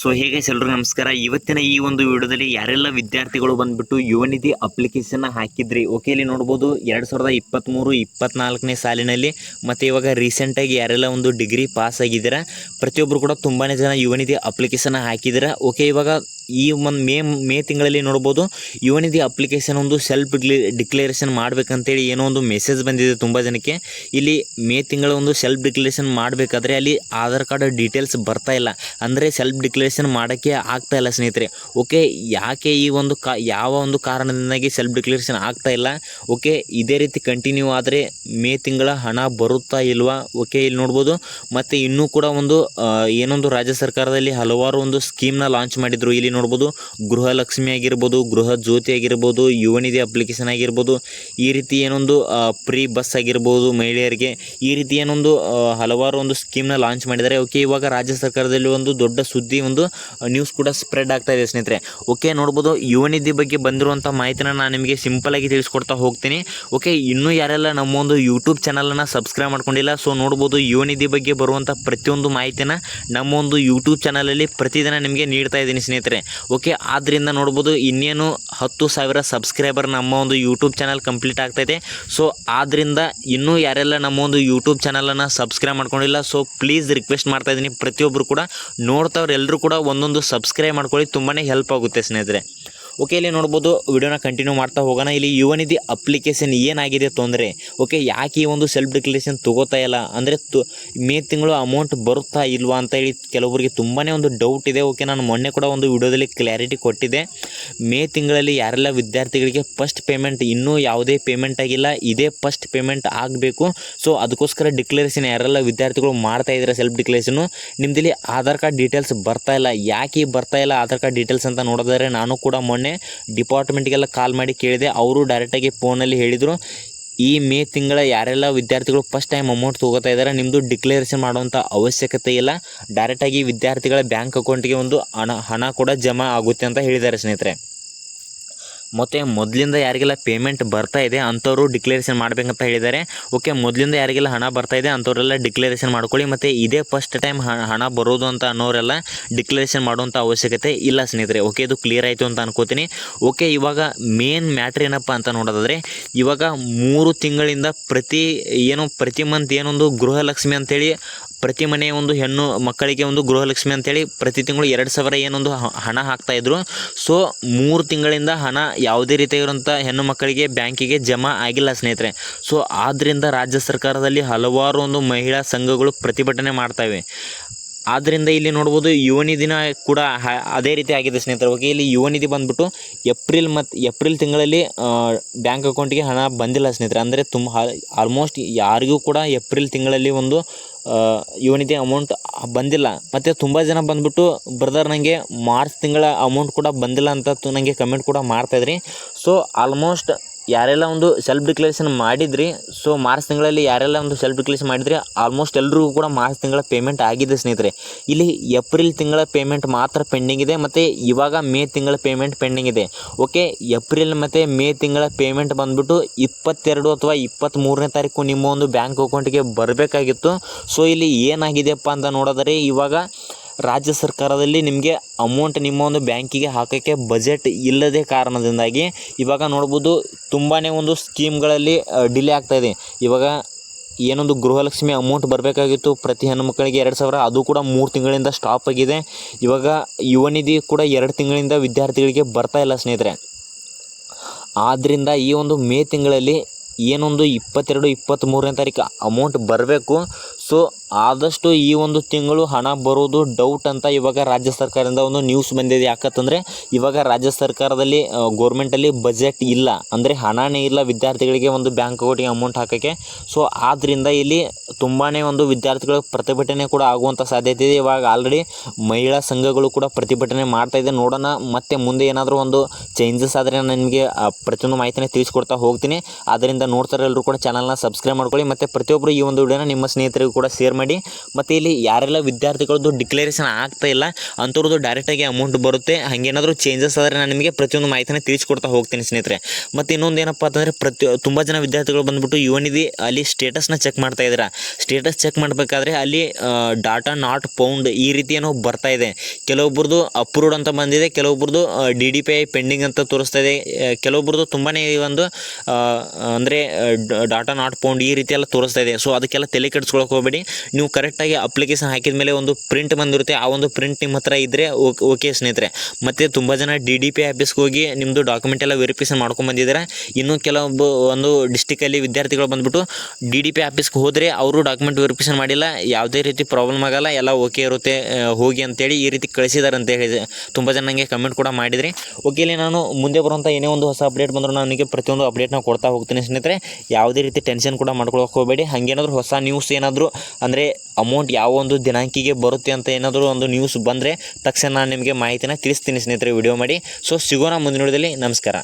So ಹೇಗೆ ಎಲ್ಲರೂ ನಮಸ್ಕಾರ. ಇವತ್ತಿನ ಈ ಒಂದು ವಿಡಿಯೋದಲ್ಲಿ ಯಾರೆಲ್ಲ ವಿದ್ಯಾರ್ಥಿಗಳು ಬಂದ್ಬಿಟ್ಟು ಯುವನಿಧಿ ಅಪ್ಲಿಕೇಶನ್ ಹಾಕಿದ್ರಿ, ಓಕೆ, ಇಲ್ಲಿ ನೋಡ್ಬೋದು ಎರಡು ಸಾವಿರದ ಇಪ್ಪತ್ತ್ಮೂರು ಇಪ್ಪತ್ನಾಲ್ಕನೇ ಸಾಲಿನಲ್ಲಿ, ಮತ್ತು ಇವಾಗ ರೀಸೆಂಟಾಗಿ ಯಾರೆಲ್ಲ ಒಂದು ಡಿಗ್ರಿ ಪಾಸ್ ಆಗಿದ್ದೀರಾ ಪ್ರತಿಯೊಬ್ಬರು ಕೂಡ ತುಂಬಾ ಜನ ಯುವನಿಧಿ ಅಪ್ಲಿಕೇಶನ್ ಹಾಕಿದ್ದೀರಾ, ಓಕೆ, ಇವಾಗ ಈ ಒಂದು ಮೇ ಮೇ ತಿಂಗಳಲ್ಲಿ ನೋಡ್ಬೋದು, ಯುವನಿಧಿ ಅಪ್ಲಿಕೇಶನ್ ಒಂದು ಸೆಲ್ಫ್ ಡಿಕ್ಲೇರೇಷನ್ ಮಾಡಬೇಕಂತೇಳಿ ಏನೋ ಒಂದು ಮೆಸೇಜ್ ಬಂದಿದೆ ತುಂಬ ಜನಕ್ಕೆ. ಇಲ್ಲಿ ಮೇ ತಿಂಗಳ ಒಂದು ಸೆಲ್ಫ್ ಡಿಕ್ಲೇರೇಷನ್ ಮಾಡಬೇಕಾದ್ರೆ ಅಲ್ಲಿ ಆಧಾರ್ ಕಾರ್ಡ್ ಡೀಟೇಲ್ಸ್ ಬರ್ತಾ ಇಲ್ಲ. ಅಂದರೆ ಸೆಲ್ಫ್ ಡಿಕ್ಲೇರೇಷನ್ ಮಾಡೋಕ್ಕೆ ಆಗ್ತಾ ಇಲ್ಲ ಸ್ನೇಹಿತರೆ. ಓಕೆ, ಯಾಕೆ ಈ ಒಂದು ಯಾವ ಒಂದು ಕಾರಣದಿಂದಾಗಿ ಸೆಲ್ಫ್ ಡಿಕ್ಲೇರೇಷನ್ ಆಗ್ತಾ ಇಲ್ಲ? ಓಕೆ, ಇದೇ ರೀತಿ ಕಂಟಿನ್ಯೂ ಆದರೆ ಮೇ ತಿಂಗಳ ಹಣ ಬರುತ್ತಾ ಇಲ್ವಾ? ಓಕೆ, ಇಲ್ಲಿ ನೋಡ್ಬೋದು. ಮತ್ತು ಇನ್ನೂ ಕೂಡ ಒಂದು ಏನೊಂದು ರಾಜ್ಯ ಸರ್ಕಾರದಲ್ಲಿ ಹಲವಾರು ಒಂದು ಸ್ಕೀಮ್ನ ಲಾಂಚ್ ಮಾಡಿದ್ರು. ಇಲ್ಲಿ ನೋಡ್ಬೋದು. ಗೃಹಲಕ್ಷ್ಮಿ ಆಗಿರ್ಬೋದು, ಗೃಹ ಜ್ಯೋತಿ ಆಗಿರ್ಬೋದು, ಯುವನಿಧಿ ಅಪ್ಲಿಕೇಶನ್ ಆಗಿರ್ಬೋದು, ಈ ರೀತಿ ಏನೊಂದು ಫ್ರೀ ಬಸ್ ಆಗಿರ್ಬೋದು ಮಹಿಳೆಯರಿಗೆ, ಈ ರೀತಿ ಏನೊಂದು ಹಲವಾರು ಒಂದು ಸ್ಕೀಮ್ನ ಲಾಂಚ್ ಮಾಡಿದ್ದಾರೆ. ಓಕೆ ಇವಾಗ ರಾಜ್ಯ ಸರ್ಕಾರದಲ್ಲಿ ಒಂದು ದೊಡ್ಡ ಸುದ್ದಿ, ಒಂದು ನ್ಯೂಸ್ ಕೂಡ ಸ್ಪ್ರೆಡ್ ಆಗ್ತಾ ಇದೆ ಸ್ನೇಹಿತರೆ. ಓಕೆ ನೋಡ್ಬೋದು, ಯುವನಿಧಿ ಬಗ್ಗೆ ಬಂದಿರುವಂಥ ಮಾಹಿತಿನ ನಾನು ನಿಮಗೆ ಸಿಂಪಲ್ ಆಗಿ ತಿಳಿಸ್ಕೊಡ್ತಾ ಹೋಗ್ತೀನಿ. ಓಕೆ ಇನ್ನೂ ಯಾರೆಲ್ಲ ನಮ್ಮ ಒಂದು ಯೂಟ್ಯೂಬ್ ಚಾನಲನ್ನು ಸಬ್ಸ್ಕ್ರೈಬ್ ಮಾಡ್ಕೊಂಡಿಲ್ಲ ಸೊ ನೋಡ್ಬೋದು, ಯುವನಿಧಿ ಬಗ್ಗೆ ಬರುವಂಥ ಪ್ರತಿಯೊಂದು ಮಾಹಿತಿನ ನಮ್ಮ ಒಂದು ಯೂಟ್ಯೂಬ್ ಚಾನಲಲ್ಲಿ ಪ್ರತಿದಿನ ನಿಮಗೆ ನೀಡ್ತಾ ಇದ್ದೀನಿ ಸ್ನೇಹಿತರೆ. ಓಕೆ ಆದ್ದರಿಂದ ನೋಡ್ಬೋದು ಇನ್ನೇನು ಹತ್ತು ಸಾವಿರ ಸಬ್ಸ್ಕ್ರೈಬರ್ ನಮ್ಮ ಒಂದು ಯೂಟ್ಯೂಬ್ ಚಾನಲ್ ಕಂಪ್ಲೀಟ್ ಆಗ್ತೈತೆ. ಸೊ ಆದ್ದರಿಂದ ಇನ್ನೂ ಯಾರೆಲ್ಲ ನಮ್ಮ ಒಂದು ಯೂಟ್ಯೂಬ್ ಚಾನಲನ್ನು ಸಬ್ಸ್ಕ್ರೈಬ್ ಮಾಡ್ಕೊಂಡಿಲ್ಲ ಸೊ ಪ್ಲೀಸ್ ರಿಕ್ವೆಸ್ಟ್ ಮಾಡ್ತಾ ಇದ್ದೀನಿ. ಪ್ರತಿಯೊಬ್ಬರು ಕೂಡ ನೋಡ್ತಾವ್ರು ಎಲ್ಲರೂ ಕೂಡ ಒಂದೊಂದು ಸಬ್ಸ್ಕ್ರೈಬ್ ಮಾಡ್ಕೊಳ್ಳಿ ತುಂಬಾ ಹೆಲ್ಪ್ ಆಗುತ್ತೆ ಸ್ನೇಹಿತರೆ. ಓಕೆ ಇಲ್ಲಿ ನೋಡ್ಬೋದು ವಿಡಿಯೋನ ಕಂಟಿನ್ಯೂ ಮಾಡ್ತಾ ಹೋಗೋಣ. ಇಲ್ಲಿ ಯುವನಿಧಿ ಅಪ್ಲಿಕೇಶನ್ ಏನಾಗಿದೆ ತೊಂದರೆ? ಓಕೆ ಯಾಕೆ ಈ ಒಂದು ಸೆಲ್ಫ್ ಡಿಕ್ಲರೇಷನ್ ತಗೋತಾ ಇಲ್ಲ? ಅಂದರೆ ಮೇ ತಿಂಗಳು ಅಮೌಂಟ್ ಬರುತ್ತಾ ಇಲ್ವಾ ಅಂತ ಹೇಳಿ ಕೆಲವರಿಗೆ ತುಂಬಾ ಒಂದು ಡೌಟ್ ಇದೆ. ಓಕೆ ನಾನು ಮೊನ್ನೆ ಕೂಡ ಒಂದು ವಿಡಿಯೋದಲ್ಲಿ ಕ್ಲಾರಿಟಿ ಕೊಟ್ಟಿದ್ದೆ. ಮೇ ತಿಂಗಳಲ್ಲಿ ಯಾರೆಲ್ಲ ವಿದ್ಯಾರ್ಥಿಗಳಿಗೆ ಫಸ್ಟ್ ಪೇಮೆಂಟ್ ಇನ್ನೂ ಯಾವುದೇ ಪೇಮೆಂಟ್ ಆಗಿಲ್ಲ. ಇದೇ ಫಸ್ಟ್ ಪೇಮೆಂಟ್ ಆಗಬೇಕು. ಸೊ ಅದಕ್ಕೋಸ್ಕರ ಡಿಕ್ಲರೇಷನ್ ಯಾರೆಲ್ಲ ವಿದ್ಯಾರ್ಥಿಗಳು ಮಾಡ್ತಾ ಇದ್ದಾರೆ ಸೆಲ್ಫ್ ಡಿಕ್ಲೇಷನು ನಿಮ್ದಿಲ್ಲಿ ಆಧಾರ್ ಕಾರ್ಡ್ ಡೀಟೇಲ್ಸ್ ಬರ್ತಾ ಇಲ್ಲ. ಯಾಕೆ ಬರ್ತಾ ಇಲ್ಲ ಆಧಾರ್ ಕಾರ್ಡ್ ಡೀಟೇಲ್ಸ್ ಅಂತ ನೋಡಿದ್ರೆ ನಾನು ಕೂಡ ಮೊನ್ನೆ ಡಿಪಾರ್ಟ್ಮೆಂಟ್ಗೆಲ್ಲ ಕಾಲ್ ಮಾಡಿ ಕೇಳಿದೆ. ಅವರು ಡೈರೆಕ್ಟಾಗಿ ಫೋನಲ್ಲಿ ಹೇಳಿದರು. ಈ ಮೇ ತಿಂಗಳ ಯಾರೆಲ್ಲ ವಿದ್ಯಾರ್ಥಿಗಳು ಫಸ್ಟ್ ಟೈಮ್ ಅಮೌಂಟ್ ತೊಗೋತಾ ಇದ್ದಾರೆ ನಿಮ್ಮದು ಡಿಕ್ಲೇರೇಷನ್ ಮಾಡುವಂಥ ಅವಶ್ಯಕತೆ ಇಲ್ಲ. ಡೈರೆಕ್ಟಾಗಿ ವಿದ್ಯಾರ್ಥಿಗಳ ಬ್ಯಾಂಕ್ ಅಕೌಂಟ್ಗೆ ಒಂದು ಹಣ ಹಣ ಕೂಡ ಜಮಾ ಆಗುತ್ತೆ ಅಂತ ಹೇಳಿದ್ದಾರೆ ಸ್ನೇಹಿತರೆ. ಮತ್ತು ಮೊದಲಿಂದ ಯಾರಿಗೆಲ್ಲ ಪೇಮೆಂಟ್ ಬರ್ತಾ ಇದೆ ಅಂಥವ್ರು ಡಿಕ್ಲರೇಷನ್ ಮಾಡಬೇಕಂತ ಹೇಳಿದ್ದಾರೆ. ಓಕೆ ಮೊದಲಿಂದ ಯಾರಿಗೆಲ್ಲ ಹಣ ಬರ್ತಾ ಇದೆ ಅಂಥವರೆಲ್ಲ ಡಿಕ್ಲರೇಷನ್ ಮಾಡ್ಕೊಳ್ಳಿ. ಮತ್ತು ಇದೇ ಫಸ್ಟ್ ಟೈಮ್ ಹಣ ಬರೋದು ಅಂತ ಅನ್ನೋರೆಲ್ಲ ಡಿಕ್ಲರೇಷನ್ ಮಾಡುವಂಥ ಅವಶ್ಯಕತೆ ಇಲ್ಲ ಸ್ನೇಹಿತರೆ. ಓಕೆ ಇದು ಕ್ಲಿಯರ್ ಆಯಿತು ಅಂತ ಅನ್ಕೋತೀನಿ. ಓಕೆ ಇವಾಗ ಮೇನ್ ಮ್ಯಾಟ್ರ್ ಏನಪ್ಪ ಅಂತ ನೋಡೋದಾದರೆ, ಇವಾಗ ಮೂರು ತಿಂಗಳಿಂದ ಪ್ರತಿ, ಏನು ಪ್ರತಿ ಮಂತ್ ಏನೊಂದು ಗೃಹಲಕ್ಷ್ಮಿ ಅಂತೇಳಿ ಪ್ರತಿ ಮನೆಯ ಒಂದು ಹೆಣ್ಣು, ಮಕ್ಕಳಿಗೆ ಒಂದು ಗೃಹಲಕ್ಷ್ಮಿ ಅಂತೇಳಿ ಪ್ರತಿ ತಿಂಗಳು ಎರಡು ಸಾವಿರ ಏನೊಂದು ಹಣ ಹಾಕ್ತಾಯಿದ್ರು ಸೊ ಮೂರು ತಿಂಗಳಿಂದ ಹಣ ಯಾವುದೇ ರೀತಿಯಾಗಿರುವಂಥ ಹೆಣ್ಣು ಮಕ್ಕಳಿಗೆ ಬ್ಯಾಂಕಿಗೆ ಜಮಾ ಆಗಿಲ್ಲ ಸ್ನೇಹಿತರೆ. ಸೊ ಆದ್ದರಿಂದ ರಾಜ್ಯ ಸರ್ಕಾರದಲ್ಲಿ ಹಲವಾರು ಒಂದು ಮಹಿಳಾ ಸಂಘಗಳು ಪ್ರತಿಭಟನೆ ಮಾಡ್ತವೆ ಆದ್ದರಿಂದ ಇಲ್ಲಿ ನೋಡ್ಬೋದು ಯುವನಿಧಿನ ಕೂಡ ಅದೇ ರೀತಿ ಆಗಿದೆ ಸ್ನೇಹಿತರೆ. ಓಕೆ ಇಲ್ಲಿ ಯುವನಿಧಿ ಬಂದ್ಬಿಟ್ಟು ಏಪ್ರಿಲ್ ಮತ್ತು ಏಪ್ರಿಲ್ ತಿಂಗಳಲ್ಲಿ ಬ್ಯಾಂಕ್ ಅಕೌಂಟಿಗೆ ಹಣ ಬಂದಿಲ್ಲ ಸ್ನೇಹಿತರೆ. ಅಂದರೆ ತುಂಬ ಆಲ್ಮೋಸ್ಟ್ ಯಾರಿಗೂ ಕೂಡ ಏಪ್ರಿಲ್ ತಿಂಗಳಲ್ಲಿ ಒಂದು ಯುವನಿಧಿ ಅಮೌಂಟ್ ಬಂದಿಲ್ಲ. ಮತ್ತು ತುಂಬ ಜನ ಬಂದ್ಬಿಟ್ಟು ಬ್ರದರ್ ನನಗೆ ಮಾರ್ಚ್ ತಿಂಗಳ ಅಮೌಂಟ್ ಕೂಡ ಬಂದಿಲ್ಲ ಅಂತ ತು- ನನಗೆ ಕಮೆಂಟ್ ಕೂಡ ಮಾಡ್ತಾಯಿದ್ರಿ ಸೊ ಆಲ್ಮೋಸ್ಟ್ ಯಾರೆಲ್ಲ ಒಂದು ಸೆಲ್ಫ್ ಡಿಕ್ಲೇರೇಷನ್ ಮಾಡಿದ್ರಿ ಸೊ ಮಾರ್ಚ್ ತಿಂಗಳಲ್ಲಿ ಯಾರೆಲ್ಲ ಒಂದು ಸೆಲ್ಫ್ ಡಿಕ್ಲೇರೇಷನ್ ಮಾಡಿದ್ರಿ ಆಲ್ಮೋಸ್ಟ್ ಎಲ್ಲರಿಗೂ ಕೂಡ ಮಾರ್ಚ್ ತಿಂಗಳ ಪೇಮೆಂಟ್ ಆಗಿದೆ ಸ್ನೇಹಿತರೆ. ಇಲ್ಲಿ ಏಪ್ರಿಲ್ ತಿಂಗಳ ಪೇಮೆಂಟ್ ಮಾತ್ರ ಪೆಂಡಿಂಗ್ ಇದೆ, ಮತ್ತು ಇವಾಗ ಮೇ ತಿಂಗಳ ಪೇಮೆಂಟ್ ಪೆಂಡಿಂಗ್ ಇದೆ. ಓಕೆ ಏಪ್ರಿಲ್ ಮತ್ತು ಮೇ ತಿಂಗಳ ಪೇಮೆಂಟ್ ಬಂದ್ಬಿಟ್ಟು ಇಪ್ಪತ್ತೆರಡು ಅಥವಾ ಇಪ್ಪತ್ತ್ಮೂರನೇ ತಾರೀಕು ನಿಮ್ಮ ಒಂದು ಬ್ಯಾಂಕ್ ಅಕೌಂಟಿಗೆ ಬರಬೇಕಾಗಿತ್ತು. ಸೊ ಇಲ್ಲಿ ಏನಾಗಿದೆಯಪ್ಪ ಅಂತ ನೋಡೋದರೆ, ಇವಾಗ ರಾಜ್ಯ ಸರ್ಕಾರದಲ್ಲಿ ನಿಮಗೆ ಅಮೌಂಟ್ ನಿಮ್ಮ ಒಂದು ಬ್ಯಾಂಕಿಗೆ ಹಾಕೋಕ್ಕೆ ಬಜೆಟ್ ಇಲ್ಲದೆ ಕಾರಣದಿಂದಾಗಿ ಇವಾಗ ನೋಡ್ಬೋದು ತುಂಬಾ ಒಂದು ಸ್ಕೀಮ್ಗಳಲ್ಲಿ ಡಿಲೇ ಆಗ್ತಾಯಿದೆ ಇವಾಗ ಏನೊಂದು ಗೃಹಲಕ್ಷ್ಮಿ ಅಮೌಂಟ್ ಬರಬೇಕಾಗಿತ್ತು ಪ್ರತಿ ಹೆಣ್ಣು ಮಕ್ಕಳಿಗೆ ಎರಡು ಸಾವಿರ, ಅದು ಕೂಡ ಮೂರು ತಿಂಗಳಿಂದ ಸ್ಟಾಪ್ ಆಗಿದೆ. ಇವಾಗ ಯುವನಿಧಿ ಕೂಡ ಎರಡು ತಿಂಗಳಿಂದ ವಿದ್ಯಾರ್ಥಿಗಳಿಗೆ ಬರ್ತಾ ಇಲ್ಲ ಸ್ನೇಹಿತರೆ. ಆದ್ದರಿಂದ ಈ ಒಂದು ಮೇ ತಿಂಗಳಲ್ಲಿ ಏನೊಂದು ಇಪ್ಪತ್ತೆರಡು ಇಪ್ಪತ್ತ್ಮೂರನೇ ತಾರೀಕು ಅಮೌಂಟ್ ಬರಬೇಕು. ಸೊ ಆದಷ್ಟು ಈ ಒಂದು ತಿಂಗಳು ಹಣ ಬರೋದು ಡೌಟ್ ಅಂತ ಇವಾಗ ರಾಜ್ಯ ಸರ್ಕಾರದಿಂದ ಒಂದು ನ್ಯೂಸ್ ಬಂದಿದೆ. ಯಾಕಂತಂದರೆ ಇವಾಗ ರಾಜ್ಯ ಸರ್ಕಾರದಲ್ಲಿ ಗೋರ್ಮೆಂಟಲ್ಲಿ ಬಜೆಟ್ ಇಲ್ಲ. ಅಂದರೆ ಹಣನೇ ಇಲ್ಲ ವಿದ್ಯಾರ್ಥಿಗಳಿಗೆ ಒಂದು ಬ್ಯಾಂಕ್ ಅಕೌಂಟಿಗೆ ಅಮೌಂಟ್ ಹಾಕೋಕ್ಕೆ. ಸೊ ಆದ್ದರಿಂದ ಇಲ್ಲಿ ತುಂಬಾ ಒಂದು ವಿದ್ಯಾರ್ಥಿಗಳ ಪ್ರತಿಭಟನೆ ಕೂಡ ಆಗುವಂಥ ಸಾಧ್ಯತೆ ಇದೆ. ಇವಾಗ ಆಲ್ರೆಡಿ ಮಹಿಳಾ ಸಂಘಗಳು ಕೂಡ ಪ್ರತಿಭಟನೆ ಮಾಡ್ತಾ ಇದೆ. ನೋಡೋಣ, ಮತ್ತೆ ಮುಂದೆ ಏನಾದರೂ ಒಂದು ಚೇಂಜಸ್ ಆದರೆ ನಾನು ನಿಮಗೆ ಪ್ರತಿಯೊಂದು ಮಾಹಿತಿನ ತಿಳಿಸ್ಕೊಡ್ತಾ ಹೋಗ್ತೀನಿ. ಆದ್ದರಿಂದ ನೋಡ್ತಾರೆ ಎಲ್ಲರೂ ಕೂಡ ಚಾನಲ್ನ ಸಬ್ಸ್ಕ್ರೈಬ್ ಮಾಡ್ಕೊಳ್ಳಿ. ಮತ್ತು ಪ್ರತಿಯೊಬ್ಬರು ಈ ಒಂದು ವಿಡಿಯೋನ ನಿಮ್ಮ ಸ್ನೇಹಿತರಿಗೂ ಕೂಡ ಕೂಡ ಶೇರ್ ಮಾಡಿ. ಮತ್ತು ಇಲ್ಲಿ ಯಾರೆಲ್ಲ ವಿದ್ಯಾರ್ಥಿಗಳದ್ದು ಡಿಕ್ಲರೇಷನ್ ಆಗ್ತಾ ಇಲ್ಲ, ಅಂಥವ್ರದ್ದು ಡೈರೆಕ್ಟಾಗಿ ಅಮೌಂಟ್ ಬರುತ್ತೆ. ಹಾಗೇನಾದರೂ ಚೇಂಜಸ್ ಆದರೆ ನಾನು ನಿಮಗೆ ಪ್ರತಿಯೊಂದು ಮಾಹಿತಿನ ತಿಳಿಸ್ಕೊಡ್ತಾ ಹೋಗ್ತೀನಿ ಸ್ನೇಹಿತರೆ. ಮತ್ತು ಇನ್ನೊಂದು ಏನಪ್ಪ ಅಂತಂದರೆ ಪ್ರತಿ, ತುಂಬ ಜನ ವಿದ್ಯಾರ್ಥಿಗಳು ಬಂದ್ಬಿಟ್ಟು ಎನ್ ನಿಧಿ ಅಲ್ಲಿ ಸ್ಟೇಟಸ್ನ ಚೆಕ್ ಮಾಡ್ತಾ ಇದ್ದೀರಾ. ಸ್ಟೇಟಸ್ ಚೆಕ್ ಮಾಡಬೇಕಾದ್ರೆ ಅಲ್ಲಿ ಡಾಟಾ ನಾಟ್ ಪೌಂಡ್ ಈ ರೀತಿ ಏನೋ ಬರ್ತಾ ಇದೆ. ಕೆಲವೊಬ್ರದ್ದು ಅಪ್ರೂವ್ಡ್ ಅಂತ ಬಂದಿದೆ, ಕೆಲವೊಬ್ರದ್ದು D D P I pending ಅಂತ ತೋರಿಸ್ತಾ ಇದೆ. ಕೆಲವೊಬ್ಬರದ್ದು ತುಂಬಾ ಒಂದು ಅಂದರೆ ಡಾಟಾ ನಾಟ್ ಪೌಂಡ್ ಈ ರೀತಿ ಎಲ್ಲ ತೋರಿಸ್ತಾ ಇದೆ. ಸೊ ಅದಕ್ಕೆಲ್ಲ ತಲೆ ಕೆಡಿಸ್ಕೊಳಕ್ಕೆ ಹೋಗಬೇಡಿ. ನೀವು ಕರೆಕ್ಟಾಗಿ ಅಪ್ಲಿಕೇಶನ್ ಹಾಕಿದ ಮೇಲೆ ಒಂದು ಪ್ರಿಂಟ್ ಬಂದಿರುತ್ತೆ. ಆ ಒಂದು ಪ್ರಿಂಟ್ ನಿಮ್ಮ ಹತ್ರ ಇದ್ದರೆ ಓಕೆ ಸ್ನೇಹಿತರೆ. ಮತ್ತು ತುಂಬ ಜನ ಡಿ ಡಿ ಪಿ ಆಫೀಸ್ಗೆ ಹೋಗಿ ನಿಮ್ಮದು ಡಾಕ್ಯುಮೆಂಟ್ ಎಲ್ಲ ವೆರಿಫಿಕೇಶನ್ ಮಾಡ್ಕೊಂಡು ಬಂದಿದ್ದಾರೆ ಇನ್ನೂ ಕೆಲವೊಬ್ಬ, ಒಂದು ಡಿಸ್ಟಿಕಲ್ಲಿ ವಿದ್ಯಾರ್ಥಿಗಳು ಬಂದ್ಬಿಟ್ಟು ಡಿ ಡಿ ಪಿ ಆಫೀಸ್ಗೆ ಹೋದರೆ ಅವರು ಡಾಕ್ಯುಮೆಂಟ್ ವೆರಿಫಿಕೇಶನ್ ಮಾಡಿಲ್ಲ. ಯಾವುದೇ ರೀತಿ ಪ್ರಾಬ್ಲಮ್ ಆಗಲ್ಲ. ಎಲ್ಲ ಓಕೆ ಇರುತ್ತೆ. ಹೋಗಿ ಅಂತೇಳಿ ಈ ರೀತಿ ಕಳಿಸಿದ್ದಾರೆ ಅಂತ ಹೇಳಿ ತುಂಬ ಜನ ನನಗೆ ಕಮೆಂಟ್ ಕೂಡ ಮಾಡಿದ್ರಿ. ಓಕೆ ಇಲ್ಲಿ ನಾನು ಮುಂದೆ ಬರುವಂಥ ಏನೇ ಒಂದು ಹೊಸ ಅಪ್ಡೇಟ್ ಬಂದರೂ ನನಗೆ ಪ್ರತಿಯೊಂದು ಅಪ್ಡೇಟ್ನ ಕೊಡ್ತಾ ಹೋಗ್ತೀನಿ ಸ್ನೇಹಿತರೆ. ಯಾವುದೇ ರೀತಿ ಟೆನ್ಷನ್ ಕೂಡ ಮಾಡ್ಕೊಳಕ್ಕೆ ಹೋಗಬೇಡಿ. ಹಾಗೇನಾದರೂ ಹೊಸ ನ್ಯೂಸ್ ಏನಾದರೂ ಅಂದರೆ ಅಮೌಂಟ್ ಯಾವ ಒಂದು ದಿನಾಂಕಿಗೆ ಬರುತ್ತೆ ಅಂತ ಏನಾದರೂ ಒಂದು ನ್ಯೂಸ್ ಬಂದರೆ ತಕ್ಷಣ ನಾನು ನಿಮಗೆ ಮಾಹಿತಿನ ತಿಳಿಸ್ತೀನಿ ಸ್ನೇಹಿತರೆ ವಿಡಿಯೋ ಮಾಡಿ. ಸೊ ಸಿಗೋಣ ಮುಂದಿನ ವಿಡಿಯೋದಲ್ಲಿ. ನಮಸ್ಕಾರ.